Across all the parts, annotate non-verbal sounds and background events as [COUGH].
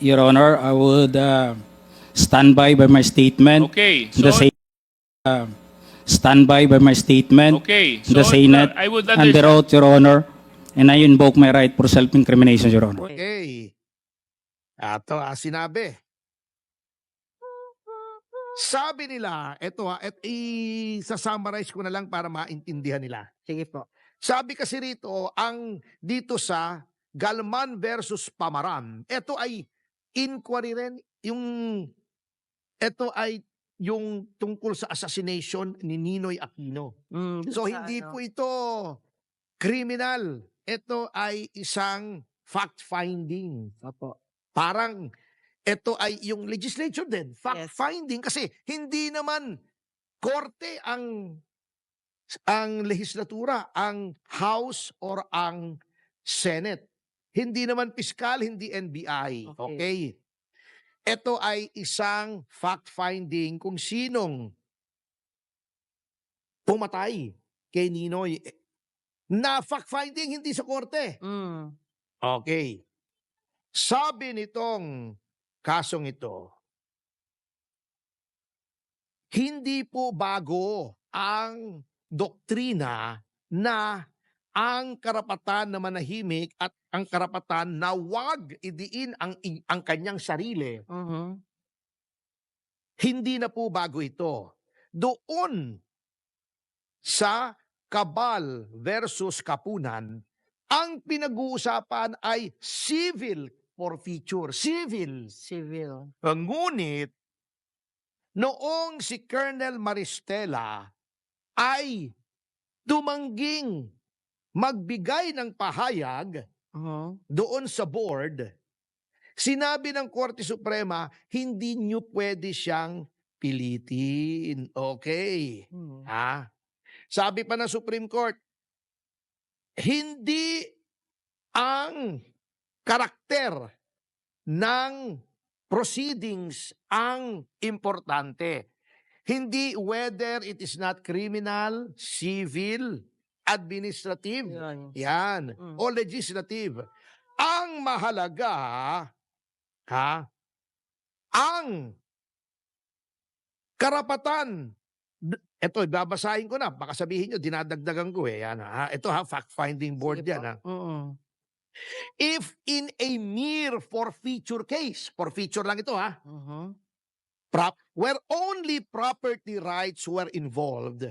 Your Honor, I would uh, stand by by my statement. Okay, The so- Senate, uh, stand by by my statement. Okay, The so, Senate, uh, I would under understand- oath, Your Honor, and I invoke my right for self-incrimination, Your Honor. Okay. Ato, ah, sinabi. Sabi nila, eto ha, et, i-summarize ko na lang para maintindihan nila. Sige po. Sabi kasi rito, ang dito sa Galman versus Pamaran, ito ay inquiry rin, yung, ito ay yung tungkol sa assassination ni Ninoy Aquino. Mm, So hindi ano, po ito criminal. Ito ay isang fact-finding. Opo. Parang ito ay yung legislature din. Yes. Fact-finding kasi hindi naman korte ang ang legislatura, ang House or ang Senate. Hindi naman piskal, hindi NBI. Okay. okay? Ito ay isang fact-finding kung sinong pumatay kay Ninoy. Na fact-finding, hindi sa korte. Mm. Okay. Sabi nitong kasong ito, hindi po bago ang doktrina na ang karapatan na manahimik at ang karapatan na wag idiin ang, ang kanyang sarili Mhm. hindi na po bago ito. Doon sa kabal versus kapunan, ang pinag-uusapan ay civil forfeiture. Civil. Civil. Ngunit, noong si Colonel Maristela ay tumangging magbigay ng pahayag Mhm. doon sa board, sinabi ng Korte Suprema, hindi nyo pwede siyang pilitin. Okay. Mm. Ha? Sabi pa ng Supreme Court, hindi ang karakter ng proceedings ang importante. Hindi whether it is not criminal, civil, administrative, Yun. yan, Mm. o legislative. Ang mahalaga, ha, ang karapatan. Ito, babasahin ko na. Baka sabihin nyo, dinadagdagan ko eh. Yan, ha. Ito ha, fact-finding board Sige yan. po. Ha. Mm-mm. If in a mere forfeiture case, forfeiture lang ito ha, Mhm. prop, where only property rights were involved,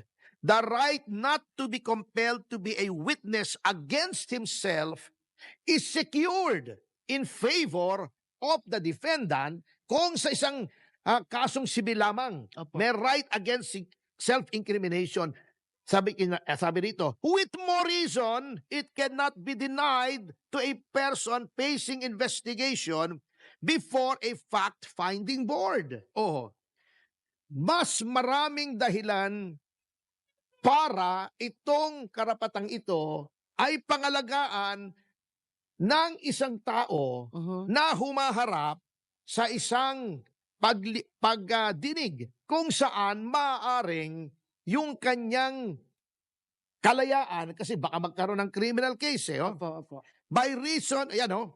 the right not to be compelled to be a witness against himself is secured in favor of the defendant kung sa isang ah, kasong sibil lamang Opo. may right against self-incrimination. Sabi, eh, sabi rito, with more reason, it cannot be denied to a person facing investigation before a fact-finding board. Oh, mas maraming dahilan para itong karapatang ito ay pangalagaan ng isang tao Mhm. na humaharap sa isang pagdinig kung saan maaaring yung kanyang kalayaan kasi baka magkaroon ng criminal case eh, oh. Opo, opo. by reason ayan oh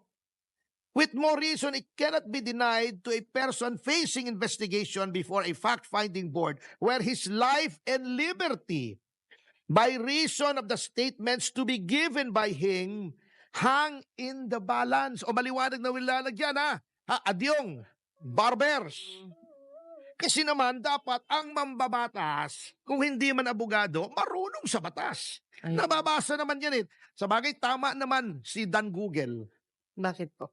with more reason it cannot be denied to a person facing investigation before a fact-finding board where his life and liberty by reason of the statements to be given by him hang in the balance o maliwanag na wilalagyan ha ha adyong barbers kasi naman dapat ang mambabatas kung hindi man abogado marunong sa batas Ayun. Nababasa naman yan eh. Sa bagay, tama naman si Dan Google. Bakit po?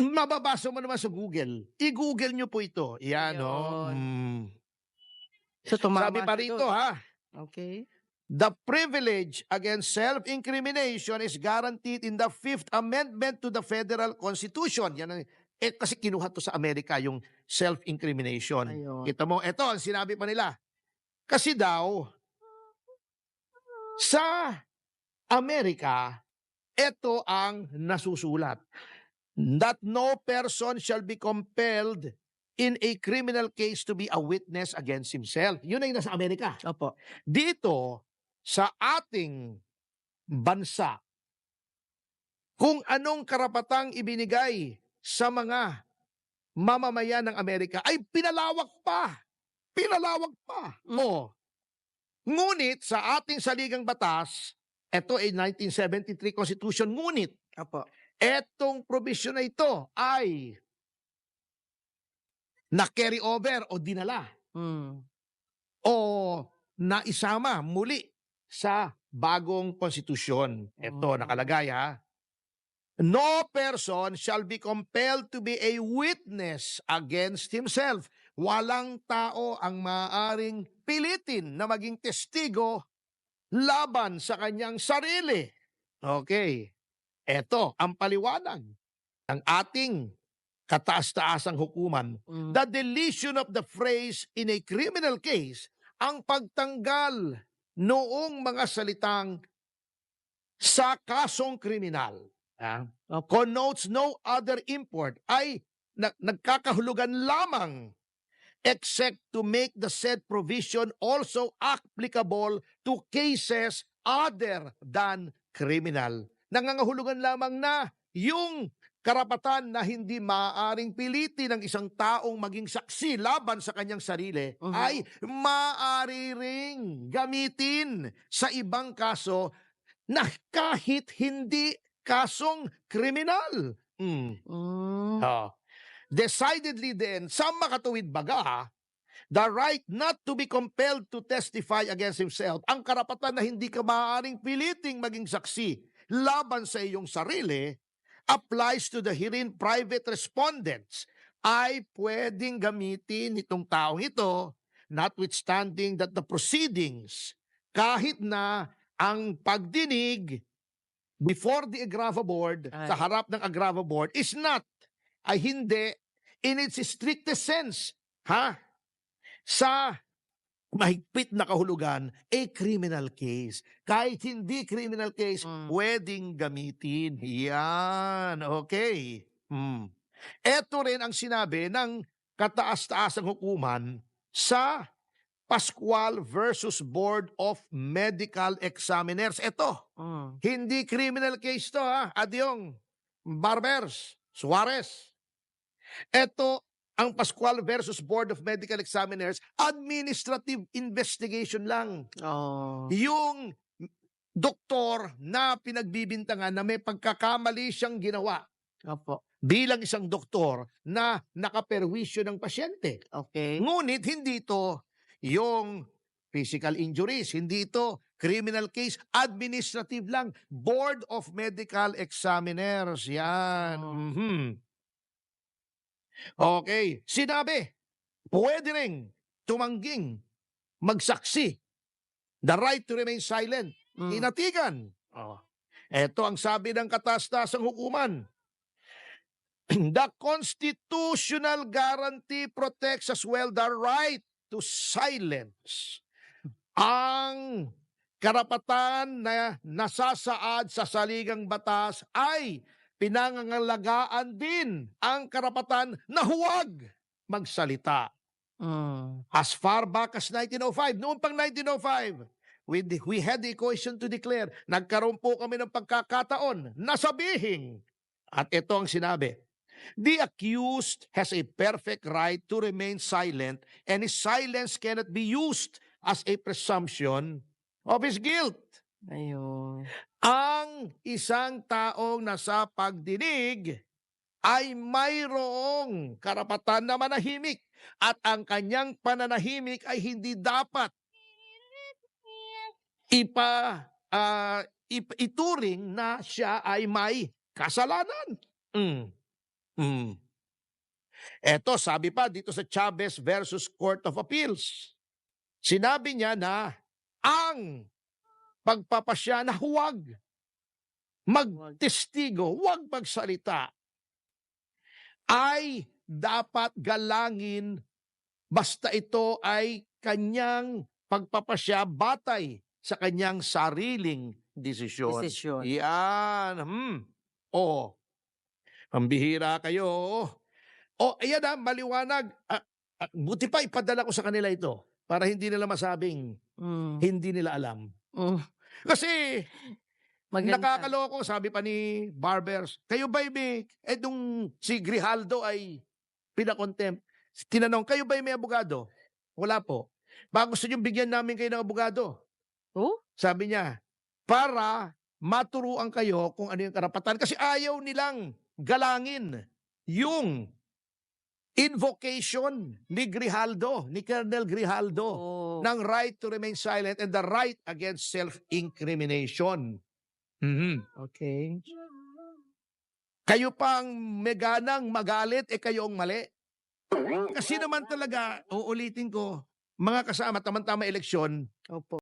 Mababasa mo naman sa Google. I-Google nyo po ito. Yan, o. Ayun. Mm. So, tumama Sabi pa rito, ha? Okay. The privilege against self-incrimination is guaranteed in the Fifth Amendment to the Federal Constitution. Yan ang, eh, kasi kinuha to sa Amerika yung self-incrimination. Kita mo, ito ang sinabi pa nila. Kasi daw, sa Amerika, ito ang nasusulat. That no person shall be compelled in a criminal case to be a witness against himself. Yun ay nasa Amerika. Opo. Dito, sa ating bansa, kung anong karapatang ibinigay sa mga mamamayan ng Amerika ay pinalawak pa. Pinalawak pa. Mm. Oo. Ngunit sa ating saligang batas, ito ay 1973 Constitution, ngunit Opo. Etong provision na ito ay na-carry over o dinala Mm. o naisama muli sa bagong konstitusyon. Ito, Mm. nakalagay ha. No person shall be compelled to be a witness against himself. Walang tao ang maaaring pilitin na maging testigo laban sa kanyang sarili. Okay. Ito ang paliwanag ng ating kataas-taasang hukuman Mm. the deletion of the phrase in a criminal case, ang pagtanggal noong mga salitang sa kasong kriminal ah, Opo. connotes no other import ay na- nagkakahulugan lamang except to make the said provision also applicable to cases other than criminal. Nangangahulugan lamang na yung karapatan na hindi maaaring pilitin ng isang taong maging saksi laban sa kanyang sarili Mhm. ay maaari ring gamitin sa ibang kaso na kahit hindi kasong kriminal. Mm. Mm. Oh. Decidedly then, sa makatuwid baga, the right not to be compelled to testify against himself, ang karapatan na hindi ka maaaring piliting maging saksi laban sa iyong sarili, applies to the herein private respondents, ay pwedeng gamitin itong taong ito, notwithstanding that the proceedings, kahit na ang pagdinig before the Agrava Board, sa Ay. harap ng Agrava Board, is not, ay hindi, in its strictest sense, ha? Sa mahigpit na kahulugan, a criminal case. Kahit hindi criminal case, Mm. pwedeng gamitin. Yan, okay. Hmm. Ito rin ang sinabi ng kataas-taasang hukuman sa Pascual versus Board of Medical Examiners. Ito, Mm. hindi criminal case to ha. Adyong, Barbers, Suarez. Ito, ang Pascual versus Board of Medical Examiners, administrative investigation lang. Oh. Yung doktor na pinagbibintangan na may pagkakamali siyang ginawa Opo. bilang isang doktor na nakaperwisyo ng pasyente. Okay. Ngunit hindi ito yung physical injuries, hindi ito criminal case, administrative lang. Board of Medical Examiners, yan. Oh. Mhm. Okay, sinabi, pwede rin tumangging magsaksi. The right to remain silent. Mm. Inatigan. Oh. Ito ang sabi ng katastasang hukuman. [CLEARS THROAT] The constitutional guarantee protects as well the right to silence. Ang karapatan na nasasaad sa saligang batas ay pinangangalagaan din ang karapatan na huwag magsalita Mm. as far back as 1905. Noong pang 1905, we, we had the equation to declare. Nagkaroon po kami ng pagkakataon na sabihin. At ito ang sinabi. The accused has a perfect right to remain silent and his silence cannot be used as a presumption of his guilt. Ayun. Ang isang taong nasa pagdinig ay mayroong karapatan na manahimik at ang kanyang pananahimik ay hindi dapat ipa ah, ip- ituring na siya ay may kasalanan. Mm. Mm. Eto, sabi pa dito sa Chavez versus Court of Appeals. Sinabi niya na ang pagpapasya na huwag magtestigo, huwag magsalita, ay dapat galangin basta ito ay kanyang pagpapasya batay sa kanyang sariling desisyon. Desisyon. Yan. Hmm. O. Pambihira kayo. O, ayan na, maliwanag. Ah, ah, buti pa ipadala ko sa kanila ito para hindi nila masabing Mm. hindi nila alam. Mm. Kasi Maganda. nakakaloko, sabi pa ni Barbers, kayo ba may, etong si Grijaldo ay pinakontempt. Tinanong, kayo ba may abogado? Wala po. Baka gusto nyo bigyan namin kayo ng abogado. Oh? Sabi niya, para maturuan kayo kung ano yung karapatan. Kasi ayaw nilang galangin yung invocation ni Grijaldo, ni Colonel Grijaldo, Oh. ng right to remain silent and the right against self-incrimination. Mhm. Okay. Kayo pang meganang magalit, eh kayo ang mali. Kasi naman talaga, uulitin ko, mga kasama, tamang-tama eleksyon, Opo.